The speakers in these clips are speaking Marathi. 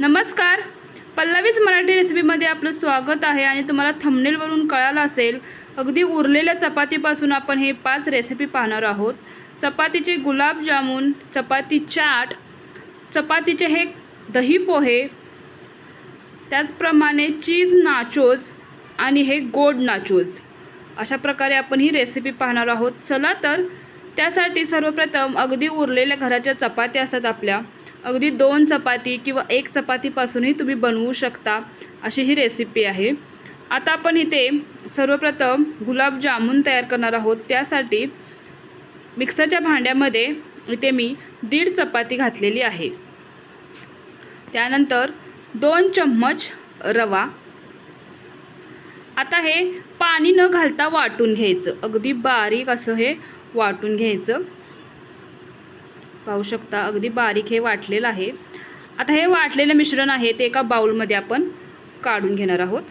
नमस्कार. पल्लवीच मराठी रेसिपीमध्ये आपलं स्वागत आहे आणि तुम्हाला थंबनेलवरून कळालं असेल अगदी उरलेल्या चपातीपासून आपण हे पाच रेसिपी पाहणार आहोत. चपातीचे गुलाबजामुन चपाती चाट चपातीचे हे दही पोहे त्याचप्रमाणे चीज नाचोज आणि हे गोड नाचोज अशा प्रकारे आपण ही रेसिपी पाहणार आहोत. चला तर त्यासाठी सर्वप्रथम अगदी उरलेल्या घराच्या चपात्या असतात आपल्या. अगदी दोन चपाती किंवा एक चपातीपासूनही तुम्ही बनवू शकता अशी ही रेसिपी आहे. आता आपण इथे सर्वप्रथम गुलाबजामुन तयार करणार आहोत. त्यासाठी मिक्सरच्या भांड्यामध्ये इथे मी दीड चपाती घातलेली आहे. त्यानंतर दोन चम्मच रवा. आता हे पाणी न घालता वाटून घ्यायचं. अगदी बारीक असं हे वाटून घ्यायचं. पाहू शकता. अगदी बारीक हे वाटलेलं आहे. आता हे वाटलेलं मिश्रण आहे ते एका बाउलमध्ये आपण काढून घेणार आहोत.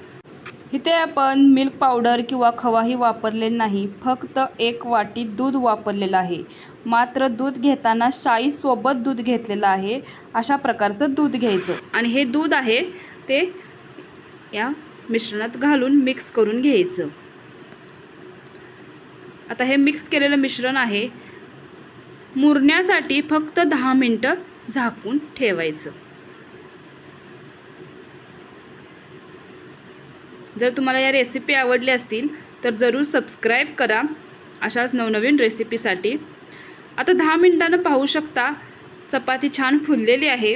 इथे आपण मिल्क पावडर किंवा खवाही वापरले नाही. फक्त एक वाटी दूध वापरलेलं आहे. मात्र दूध घेताना शाईसोबत दूध घेतलेलं आहे. अशा प्रकारचं दूध घ्यायचं. आणि हे दूध आहे ते या मिश्रणात घालून मिक्स करून घ्यायचं. आता हे मिक्स केलेलं मिश्रण आहे. मुरण्यासाठी फक्त दहा मिनटं झाकून ठेवायचं. जर तुम्हाला या रेसिपी आवडल्या असतील तर जरूर सबस्क्राईब करा अशाच नवनवीन रेसिपीसाठी आता दहा मिनटानं पाहू शकता चपाती छान फुललेली आहे.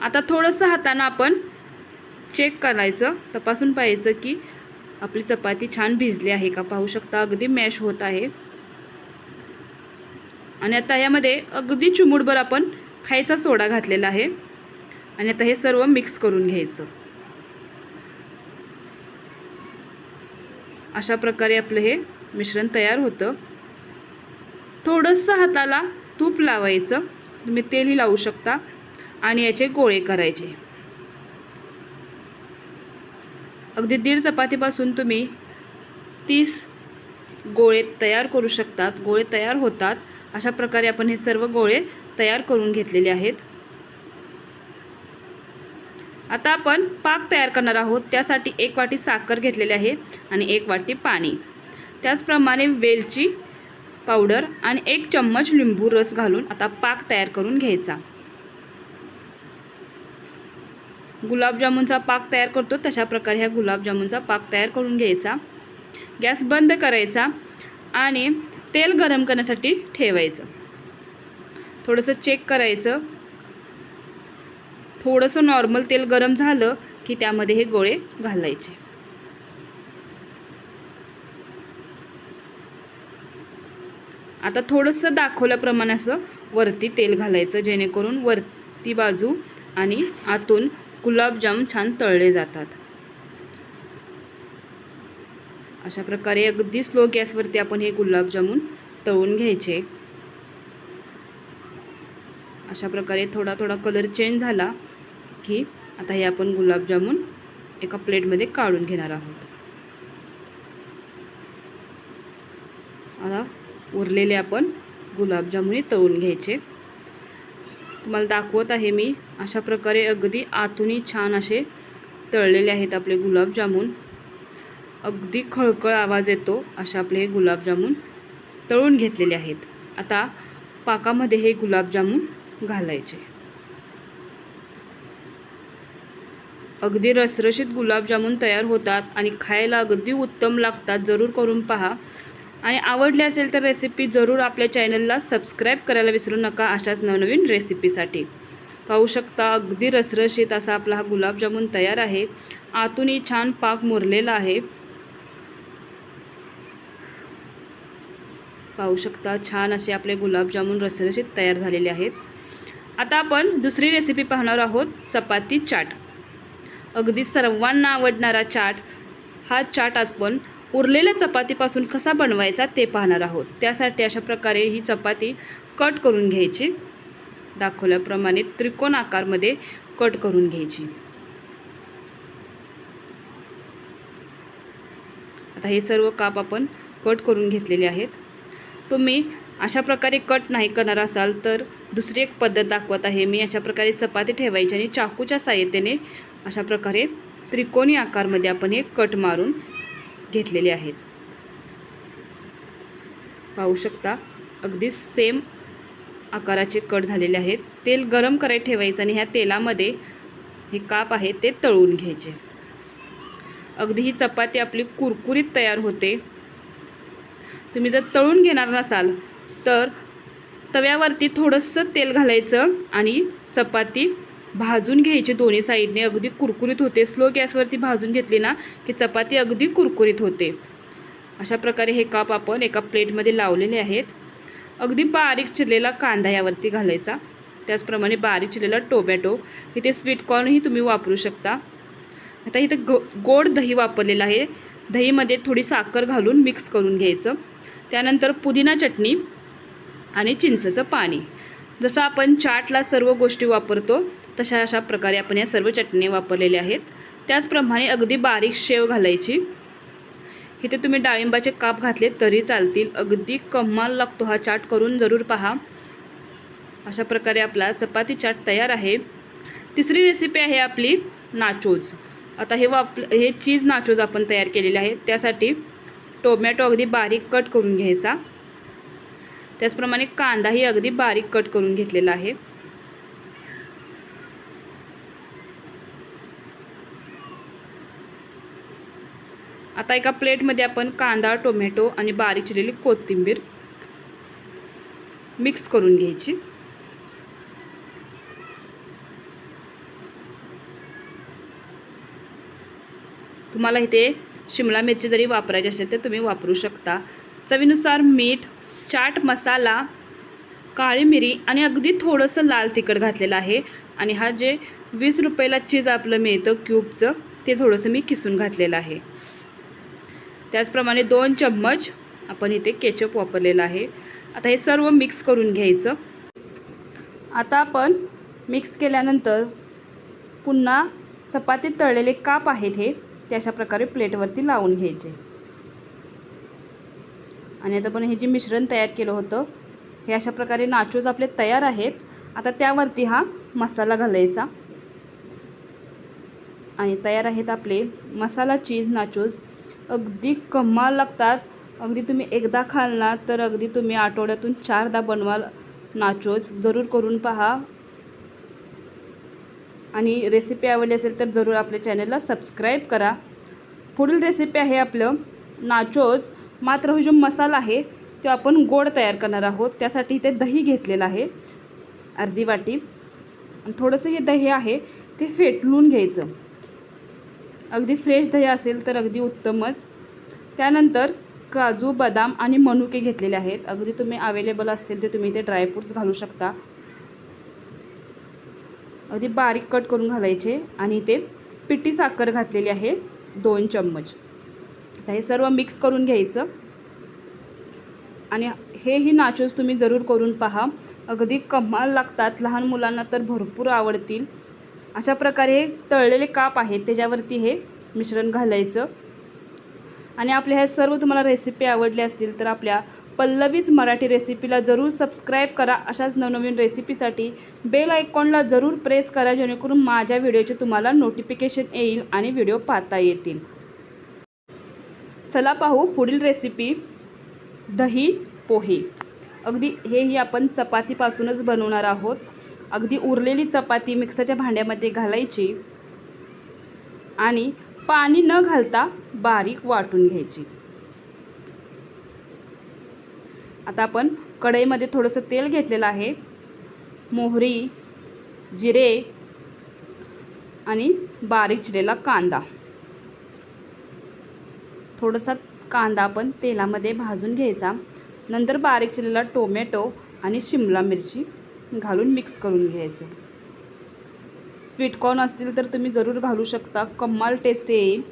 आता थोडंसं हातानं आपण चेक करायचं तपासून पाहायचं की आपली चपाती छान भिजली आहे का? पाहू शकता अगदी मॅश होत आहे. आणि आता यामध्ये अगदी चिमूटभर आपण खायचा सोडा घातलेला आहे. आणि आता हे सर्व मिक्स करून घ्यायचं. अशा प्रकारे आपलं हे मिश्रण तयार होतं. थोडंसं हाताला तूप लावायचं. तुम्ही तेलही लावू शकता. आणि याचे गोळे करायचे. अगदी दीड चपातीपासून तुम्ही तीस गोळे तयार करू शकतात. गोळे तयार होतात. अशा प्रकारे आपण हे सर्व गोळे तयार करून घेतलेले आहेत. आता आपण पाक तयार करणार आहोत. त्यासाठी एक वाटी साखर घेतलेली आहे आणि एक वाटी पाणी. त्याचप्रमाणे वेलची पावडर आणि एक चम्मच लिंबू रस घालून आता पाक तयार करून घ्यायचा. गुलाबजामुनचा पाक तयार करतो. तशा प्रकारे ह्या गुलाबजामुनचा पाक तयार करून घ्यायचा. गॅस बंद करायचा आणि तेल गरम करण्यासाठी ठेवायचं. थोडंसं चेक करायचं. थोडंसं नॉर्मल तेल गरम झालं की त्यामध्ये हे गोळे घालायचे. आता थोडंसं दाखवल्याप्रमाणे असं वरती तेल घालायचं जेणेकरून वरती बाजू आणि आतून गुलाबजाम छान तळले जातात. अशा प्रकारे अगदी स्लो गॅसवरती आपण हे गुलाबजामुन तळून घ्यायचे. अशा प्रकारे थोडा थोडा कलर चेंज झाला की आता हे आपण गुलाबजामुन एका प्लेटमध्ये काढून घेणार आहोत. आता उरलेले आपण गुलाबजामुनही तळून घ्यायचे. तुम्हाला दाखवत आहे मी अशा प्रकारे अगदी आतूनही छान असे तळलेले आहेत आपले गुलाबजामुन अगदी खळखळ आवाज येतो असे आपले हे गुलाबजामून तळून घेतलेले आहेत. आता पाकामध्ये हे गुलाबजामून घालायचे. अगदी रसरशीत गुलाबजामून तयार होतात आणि खायला अगदी उत्तम लागतात. जरूर करून पहा. आणि आवडले असेल तर रेसिपी जरूर आपल्या चॅनलला सबस्क्राईब करायला विसरू नका अशाच नवनवीन रेसिपीसाठी पाहू शकता अगदी रसरशीत असा आपला हा गुलाबजामून तयार आहे. आतूनही छान पाक मुरलेला आहे. पाहू शकता. छान असे आपले गुलाबजामुन रसरशीत तयार झालेले आहेत. आता आपण दुसरी रेसिपी पाहणार आहोत चपाती चाट. अगदी सर्वांना आवडणारा चाट हा चाट आज पण उरलेल्या चपातीपासून कसा बनवायचा ते पाहणार आहोत. त्यासाठी अशा प्रकारे ही चपाती कट करून घ्यायची. दाखवल्याप्रमाणे त्रिकोण आकारमध्ये कट करून घ्यायची. आता हे सर्व काप आपण कट करून घेतलेले आहेत. तुम्ही अशा प्रकारे कट नाही करणार असाल तर दुसरी एक पद्धत दाखवत आहे. मी अशा प्रकारे चपाती ठेवायची आणि चाकूच्या सहाय्यतेने अशा प्रकारे त्रिकोणी आकारमध्ये आपण हे कट मारून घेतलेले आहेत. पाहू शकता अगदी सेम आकाराचे कट झालेले आहेत. तेल गरम करायला ठेवायचं आणि ह्या तेलामध्ये हे काप आहे ते तळून घ्यायचे. अगदी ही चपाती आपली कुरकुरीत तयार होते. तुम्ही जर तळून घेणार नसाल तर तव्यावरती थोडंसं तेल घालायचं आणि चपाती भाजून घ्यायची दोन्ही साईडने. अगदी कुरकुरीत होते. स्लो गॅसवरती भाजून घेतली ना की चपाती अगदी कुरकुरीत होते. अशा प्रकारे हे काप आपण एका प्लेटमध्ये लावलेले आहेत. अगदी बारीक चिरलेला कांदा यावरती घालायचा. त्याचप्रमाणे बारीक चिरलेला टोमॅटो. इथे स्वीटकॉर्नही तुम्ही वापरू शकता. आता इथं गो गोड दही वापरलेलं आहे. दहीमध्ये थोडी साखर घालून मिक्स करून घ्यायचं. त्यानंतर पुदिना चटणी आणि चिंचेचं पाणी. जसं आपण चाटला सर्व गोष्टी वापरतो तशा अशा प्रकारे आपण या सर्व चटणी वापरलेल्या आहेत. त्याचप्रमाणे अगदी बारीक शेव घालायची. इथे तुम्ही डाळिंबाचे काप घातले तरी चालतील. अगदी कमाल लागतो हा चाट करून जरूर पहा. अशा प्रकारे आपला चपाती चाट तयार आहे. तिसरी रेसिपी आहे आपली नाचोज. आता हे वाप हे चीज नाचोज आपण तयार केलेले आहे त्यासाठी टोमॅटो अगदी बारीक कट करून घ्यायचा. त्याचप्रमाणे कांदाही अगदी बारीक कट करून घेतलेला आहे. आता एका प्लेटमध्ये आपण कांदा टोमॅटो आणि बारीक चिरलेली कोथिंबीर मिक्स करून घ्यायची. तुम्हाला इथे शिमला मिरची जरी वापरायची असेल तर तुम्ही वापरू शकता. चवीनुसार मीठ चाट मसाला काळी मिरी आणि अगदी थोडंसं लाल तिखट घातलेलं आहे. आणि हा जे वीस रुपयाला चीज आपलं मिळतं क्यूबचं ते थोडंसं मी किसून घातलेलं आहे. त्याचप्रमाणे दोन चम्मच आपण इथे केचप वापरलेला आहे. आता हे सर्व मिक्स करून घ्यायचं. आता आपण मिक्स केल्यानंतर पुन्हा चपातीत तळलेले काप आहेत हे. ते अशा प्रकारे प्लेटवरती लावून घ्यायचे. आणि आता पण हे जे मिश्रण तयार केलं होतं हे अशा प्रकारे नाचोज आपले तयार आहेत. आता त्यावरती हा मसाला घालायचा. आणि तयार आहेत आपले मसाला चीज नाचोज. अगदी कमाल लागतात. अगदी तुम्ही एकदा खाल ना तर अगदी तुम्ही आठवड्यातून चारदा बनवाल नाचोज. जरूर करून पहा. आणि रेसिपी आवडली असेल तर जरूर आपल्या चॅनलला सबस्क्राईब करा. पुढील रेसिपी आहे आपलं नाचोज मात्र हा जो मसाला आहे तो आपण गोड तयार करणार आहोत. त्यासाठी इथे दही घेतलेलं आहे अर्धी वाटी. आणि थोडंसं हे दही आहे ते फेटलून घ्यायचं. अगदी फ्रेश दही असेल तर अगदी उत्तमच. त्यानंतर काजू बदाम आणि मनुके घेतलेले आहेत. अगदी तुम्ही अवेलेबल असतील ते तुम्ही इथे ड्रायफ्रूट्स घालू शकता. अगदी बारीक कट करून घालायचे आणि ते पिठी साखर घातलेली आहे दोन चम्मच. आता हे सर्व मिक्स करून घ्यायचं. आणि हेही नाचोस तुम्ही जरूर करून पहा. अगदी कमाल लागतात लहान मुलांना तर भरपूर आवडतील. अशा प्रकारे हे तळलेले काप आहेत त्याच्यावरती हे मिश्रण घालायचं. आणि आपल्या ह्या सर्व तुम्हाला रेसिपी आवडल्या असतील तर आपल्या पल्लवीज मराठी रेसिपीला जरूर सबस्क्राईब करा. अशाच नवनवीन रेसिपीसाठी बेल आयकॉनला जरूर प्रेस करा जेणेकरून माझ्या व्हिडिओचे तुम्हाला नोटिफिकेशन येईल आणि व्हिडिओ पाहता येतील. चला पाहू पुढील रेसिपी दही पोहे. अगदी हेही आपण चपातीपासूनच बनवणार आहोत. अगदी उरलेली चपाती मिक्सरच्या भांड्यामध्ये घालायची आणि पाणी न घालता बारीक वाटून घ्यायची. आता आपण कढईमध्ये थोडंसं तेल घेतलेलं आहे. मोहरी जिरे आणि बारीक चिरेला कांदा. थोडासा कांदा आपण तेलामध्ये भाजून घ्यायचा. नंतर बारीक चिरलेला टोमॅटो आणि शिमला मिरची घालून मिक्स करून घ्यायचं. स्वीटकॉर्न असतील तर तुम्ही जरूर घालू शकता. कमाल टेस्ट येईल.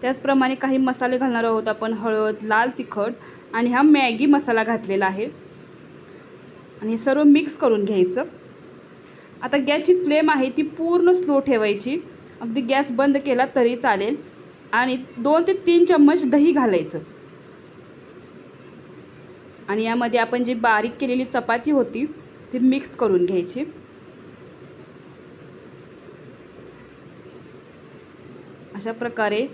त्याचप्रमाणे काही मसाले घालणार आहोत आपण. हळद लाल तिखट आणि हा मॅगी मसाला घातलेला आहे. आणि हे सर्व मिक्स करून घ्यायचं. आता गॅसची फ्लेम आहे ती पूर्ण स्लो ठेवायची. अगदी गॅस बंद केला तरी चालेल. आणि दोन ते तीन चम्मच दही घालायचं. आणि यामध्ये आपण जी बारीक केलेली चपाती होती ती मिक्स करून घ्यायची. अशा प्रकारे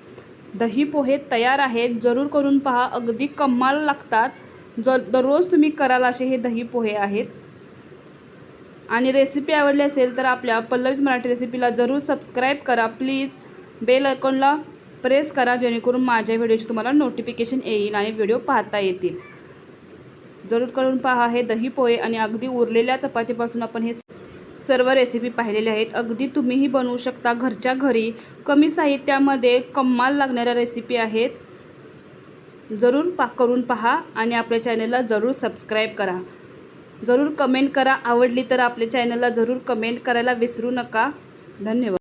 दही पोहे तयार आहेत. जरूर करून पहा. अगदी कमाल लागतात. जर दररोज तुम्ही कराल असे हे दही पोहे आहेत. आणि रेसिपी आवडली असेल तर आपल्या पल्लवीज मराठी रेसिपीला जरूर सबस्क्राईब करा. प्लीज बेल आयकॉनला प्रेस करा जेणेकरून माझ्या व्हिडिओची तुम्हाला नोटिफिकेशन येईल आणि व्हिडिओ पाहता येतील. जरूर करून पहा हे दही पोहे आणि अगदी उरलेल्या चपातीपासून आपण हे सर्व रेसिपी पाहिलेल्या आहेत. अगदी तुम्हीही बनवू शकता घरच्या घरी. कमी साहित्यामध्ये कम्माल लागणाऱ्या रेसिपी आहेत. जरूर पा करून पहा आणि आपल्या चॅनलला जरूर सबस्क्राईब करा. जरूर कमेंट करा. आवडली तर आपल्या चॅनलला जरूर कमेंट करायला विसरू नका. धन्यवाद.